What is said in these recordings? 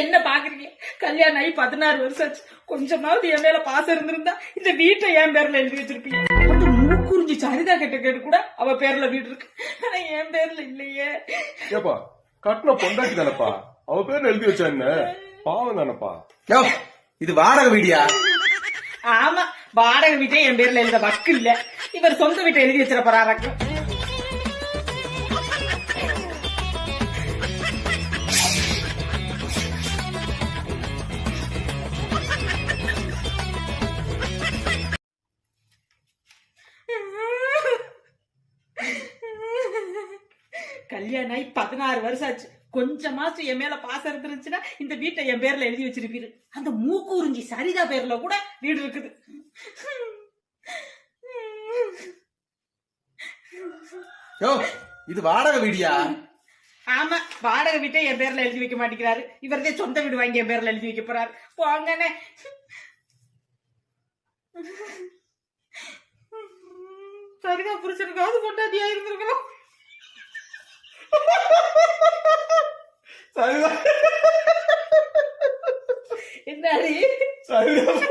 என்ன பாக்குறீங்க? கல்யாணம் ஆகி பதினாறு வருஷம் ஆச்சு. கொஞ்சமாவது என் மேல பாசம் இருந்திருந்தா இந்த வீட்டை என் பேர்ல எழுதி வச்சிருப்பீங்க. அந்த மூக்குறிஞ்சி சரிதா கிட்ட கேட்டு கூட அவ பேர்ல வீடு இருக்கு. ஆனா என் பேர்ல இல்லையே. ஏப்பா கட்டின பொண்டாட்டி தானப்பா? அவ பேர் எழுதி வச்சா என்ன? பாவம் தானப்பா? இது வாடகை வீடியா? ஆமா வாடகை வீட்டை என் பேர்ல எழுத வக்கு இல்ல இவர் சொந்த வீட்டை எழுதி வச்சிட கல்யாணம் ஆகி பதினாறு வருஷம் ஆச்சு. கொஞ்சமாச்சும் என் மேல பாசம் இருந்துருச்சுன்னா இந்த வீட்டை என் பேர்ல எழுதி வச்சிருப்பீரு. அந்த மூக்கூறிஞ்சி சரிதா பேர்ல கூட வீடு இருக்குது. யோ இது வாடகை வீடியா? ஆமா வாடகை வீட்டை என் பேர்ல எழுதி வைக்க மாட்டேங்கிறாரு. இவர்தே சொந்த வீடு வாங்கி என் பேர்ல எழுதி வைக்க போறாரு. போங்கண்ணே. சரிதா புருஷனுக்காவது கொண்டாதியா இருந்திருக்கணும். என்னடி? சரிதான்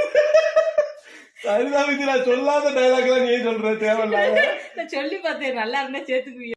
சரிதான் நான் சொல்லாத டைலாக் எல்லாம் நீ சொல்ற தேவையில்லாத. நான் சொல்லி பார்த்தேன் நல்லா இருந்தா சேர்த்துக்குவீங்க